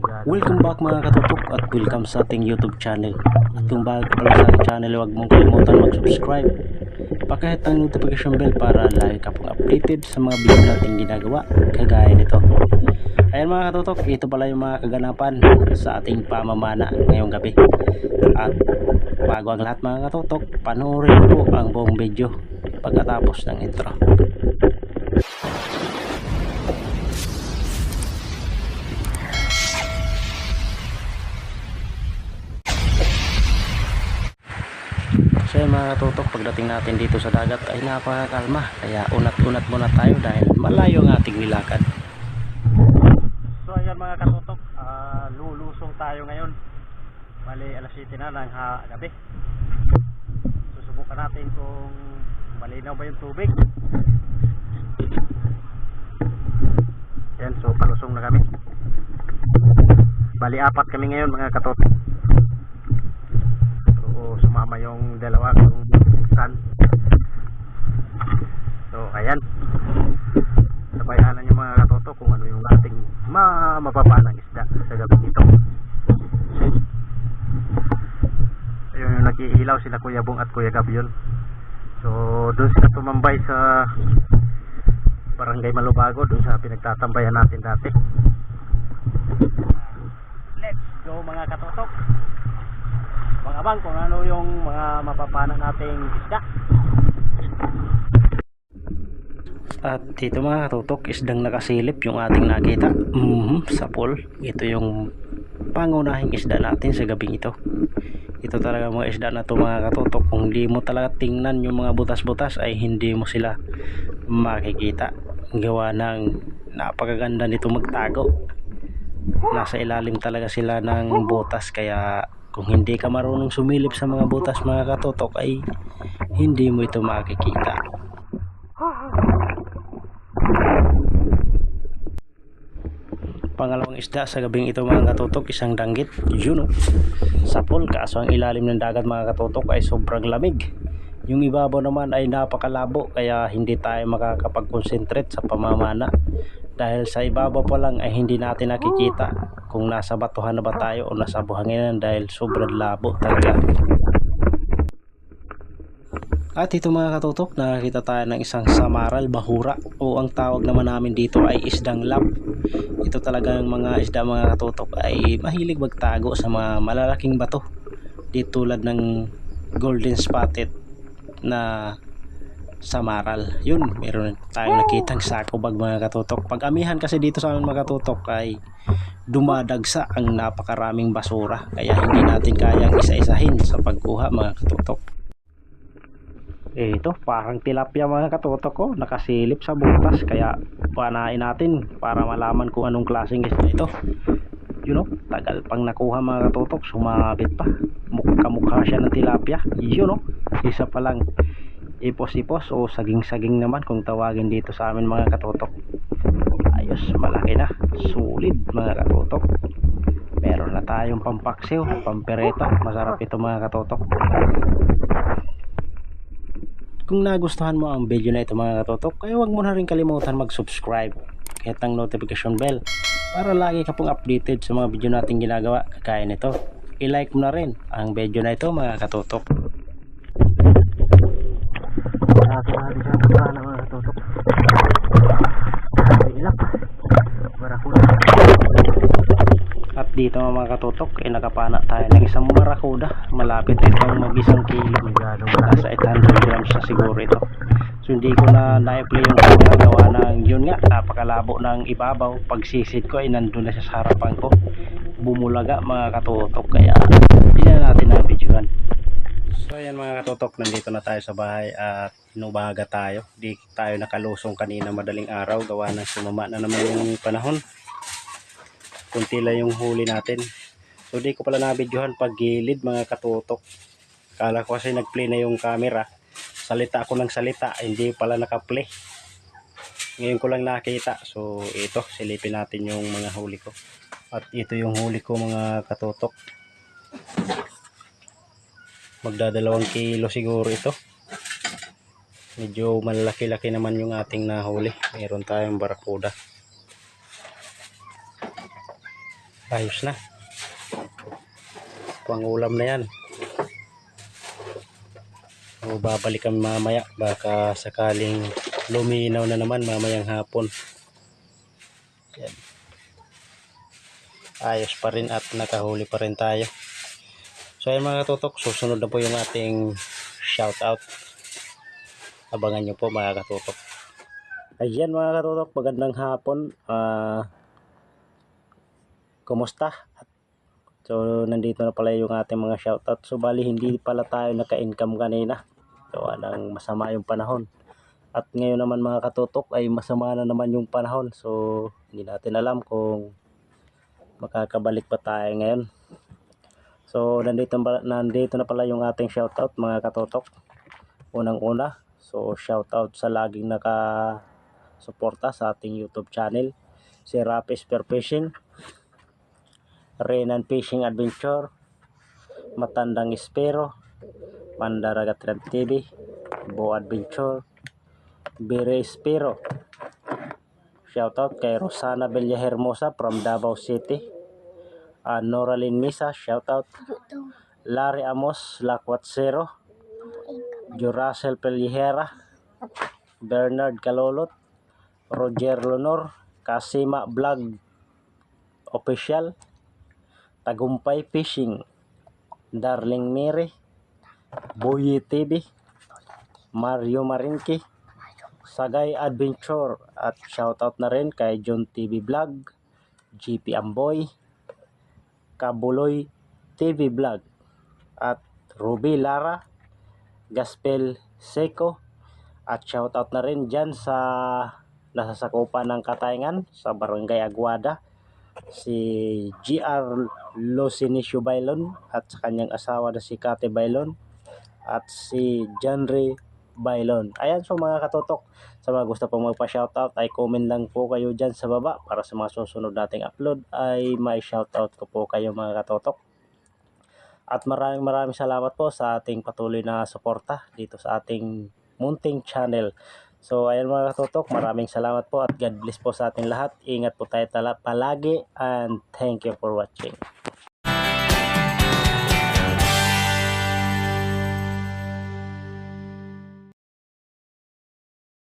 Welcome back mga katutok at welcome sa ating YouTube channel. At kung bago ka pala sa ating channel, huwag mong kalimutan mag-subscribe. Pakihit ang notification bell para lagi ka pong updated sa mga video nating ginagawa kagaya nito. Ayan mga katutok, ito pala yung mga kaganapan sa ating pamamana ngayong gabi. At bago ang lahat mga katutok, panoorin po ang buong video pagkatapos ng intro. Mga katutok, pagdating natin dito sa dagat ay napakakalma. Kaya unat-unat muna tayo dahil malayo ang ating nilakad. So ayan mga katutok, ah, lulusong tayo ngayon. Bali alas 7 na ng gabi. Susubukan natin kung malinaw ba yung tubig. Yan, so palusong na kami. Bali apat kami ngayon mga katutok. Ma mababa ng isda sa gabi ito. Ayun yung nag-iilaw sila Kuya Bong at Kuya Gabion. So doon sila tumambay sa Barangay Malubago doon sa pinagtatambayan natin dati. Let's go mga katotok abang kung ano yung mga mapapana nating isda. At dito mga katutok, isdang nakasilip yung ating nakita. Mhm, sa pool. Ito yung pangunahing isda natin sa gabing ito. Ito talaga mga isda na to mga katutok. Kung di mo talaga tingnan yung mga butas-butas ay hindi mo sila makikita. Gawa ng napakaganda nito magtago. Nasa ilalim talaga sila ng butas kaya kung hindi ka marunong sumilip sa mga butas mga katotok ay hindi mo ito makikita pangalawang isda sa gabing ito mga katotok isang danggit yun o sapol kaso ang ilalim ng dagat mga katotok ay sobrang lamig. Yung ibabaw naman ay napakalabo kaya hindi tayo makakapag-concentrate sa pamamana. Dahil sa ibabaw pa lang ay hindi natin nakikita kung nasa batuhan na ba tayo o nasa buhanginan dahil sobrang labo talaga at ito mga katutok nakakita tayo ng isang samaral bahura o ang tawag naman namin dito ay isdang lab. Ito talagang mga isda mga katutok ay mahilig magtago sa mga malalaking bato. Di tulad ng golden spotted na samaral. Yun meron tayong nakitang sakobag mga katutok. Pag amihan kasi dito sa amin mga katutok ay dumadagsa ang napakaraming basura. Kaya hindi natin kayang isa-isahin sa pagkuha mga katutok eh, ito parang tilapia mga katutok ko nakasilip sa butas kaya panain natin para malaman kung anong klaseng isda ito. You know tagal pang nakuha mga katutok sumabit pa. Kamukha siya ng tilapia. You know isa pa lang. Ipos-ipos o saging-saging naman kung tawagin dito sa amin mga katutok ayos malaki na. Sulit mga katutok meron na tayong pampaksiw pampereto. Masarap ito mga katutok kung nagustuhan mo ang video na ito mga katutok ay huwag mo na rin kalimutan mag subscribe kahit ang notification bell para lagi ka pong updated sa mga video natin ginagawa. Kagaya nito i-like mo na rin ang video na ito mga katutok Nakakasali siya ng sana mga katutok. Ilak. Barakuda. At dito mga katutok, eh, nakapana tayo ng isang marakuda. Malapit itong mag isang kilo. Nasa 800 grams na siguro ito. So hindi ko na na-play yung camera gawa ng yun nga, napakalabo ng ibabaw. Pag sisid ko ay nandun na siya sa harapan ko. Bumulaga mga katutok kaya hindi na natin na-videoan. So ayan mga katotok, nandito na tayo sa bahay at inubaga tayo. Di tayo nakalusong kanina madaling araw, gawa ng sumama na naman yung panahon. Kunti lang yung huli natin. So di ko pala nabidyohan pag gilid mga katotok. Kala ko kasi nagplay na yung camera. Salita ako ng salita, hindi pala nakaplay. Ngayon ko lang nakita. So ito, silipin natin yung mga huli ko. At ito yung huli ko mga katotok magdadalawang kilo siguro ito medyo malaki-laki naman yung ating nahuli meron tayong barakuda Ayos na. Pangulam na yan. O babalik kami mamaya. Baka sakaling luminaw na naman mamayang hapon. Yan. Ayos pa rin at nakahuli pa rin tayo. So ayun mga katutok, susunod na po yung ating shout out. Abangan nyo po mga katutok. Ayan mga katutok, magandang hapon. Ah... kumusta? So, nandito na pala yung ating mga shoutout. So, bali, hindi pala tayo naka-income kanina. Gawa ng masama yung panahon. At ngayon naman mga katutok ay masama na naman yung panahon. So, hindi natin alam kung makakabalik pa tayo ngayon. So, nandito, nandito na pala yung ating shoutout mga katutok. Unang-una. So, shoutout sa laging naka-suporta sa ating YouTube channel. Si Rapis Per Fishing. Renan Fishing Adventure, Matandang Espero, Mandaragat Trend TV, Bo Adventure, Bire Espero. Shoutout kay Rosana Bella Hermosa from Davao City. Uh, Noralyn Misa, shoutout. Larry Amos, Lakwat Zero. Jurasel Pelihera, Bernard Kalolot, Roger Lonor, Kasima Vlog Official, Tagumpay Fishing, Darling Mary, Boye TV, Mario Marinki, Sagay Adventure at shoutout na rin kay John TV Vlog, GP Amboy, Kabuloy TV Vlog at Ruby Lara, Gaspel Seco at shoutout na rin dyan sa nasasakupan ng Katayngan sa Barangay Aguada si GR Losinicio Bailon at sa kanyang asawa na si Kate Bailon at si Janre Bailon. Ayan so mga katotok, sa mga gusto pong magpa-shoutout ay comment lang po kayo dyan sa baba para sa mga susunod nating upload ay may shoutout ko po kayo mga katotok. At maraming maraming salamat po sa ating patuloy na suporta dito sa ating munting channel. So ayan mga katutok, maraming salamat po at God bless po sa ating lahat. Ingat po tayo tala palagi and thank you for watching.